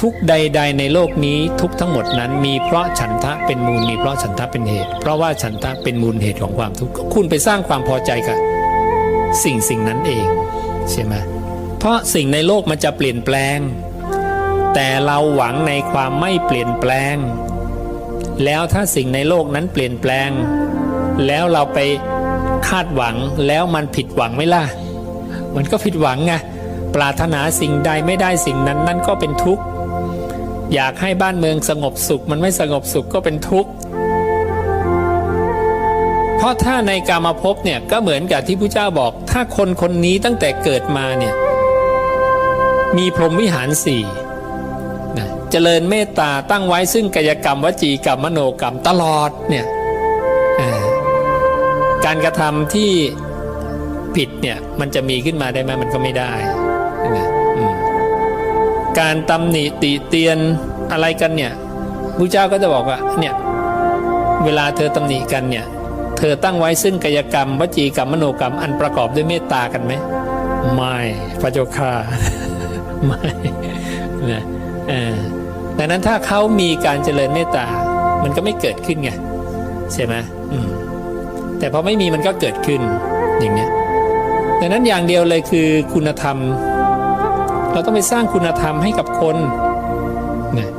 ทุกใด ๆ ในโลกนี้ทุกทั้งหมดนั้นมีเพราะฉันทะเป็นมูลมีเพราะฉันทะเป็นเหตุ เพราะว่าฉันทะเป็นมูลเหตุของความทุกข์คุณไปสร้างความพอใจกับสิ่งสิ่งนั้นเองใช่ไหมเพราะสิ่งในโลกมันจะเปลี่ยนแปลง แต่เราหวังในความไม่เปลี่ยนแปลง แล้วถ้าสิ่งในโลกนั้นเปลี่ยนแปลง แล้วเราไปคาดหวังแล้วมันผิดหวังไหมล่ะ มันก็ผิดหวังไงปรารถนาสิ่งใดไม่ได้สิ่งนั้นนั่นก็เป็นทุกข์ อยากให้บ้านเมืองสงบสุข มันไม่สงบสุขก็เป็นทุกข์เพราะถ้าในกามภพเนี่ยก็เหมือนกับที่พระเจ้าบอก ถ้าคนคนนี้ตั้งแต่เกิดมาเนี่ยมีพรหมวิหารสี่นะเจริญเมตตาตั้งไว้ซึ่งกายกรรมวจีกรรมมโนกรรมตลอดเนี่ยการกระทำที่ผิดเนี่ยมันจะมีขึ้นมาได้ไหมมันก็ไม่ได้นะ การตำหนิติเตียนอะไรกันเนี่ยพระเจ้าก็จะบอกว่าเนี่ยเวลาเธอตำหนิกันเนี่ยเธอตั้งไว้ซึ่งกายกรรมวจีกรรมมโนกรรมอันประกอบด้วยเมตตากันไหมไม่พระเจ้าค่ะไม่นะเออดังนั้นถ้าเขามีการเจริญเมตตา มันก็ไม่เกิดขึ้นไงใช่ไหมอืมแต่พอไม่มีมันก็เกิดขึ้นอย่างเนี้ยดังนั้นอย่างเดียวเลยคือคุณธรรม เราต้องไปสร้างคุณธรรมให้กับคนนะ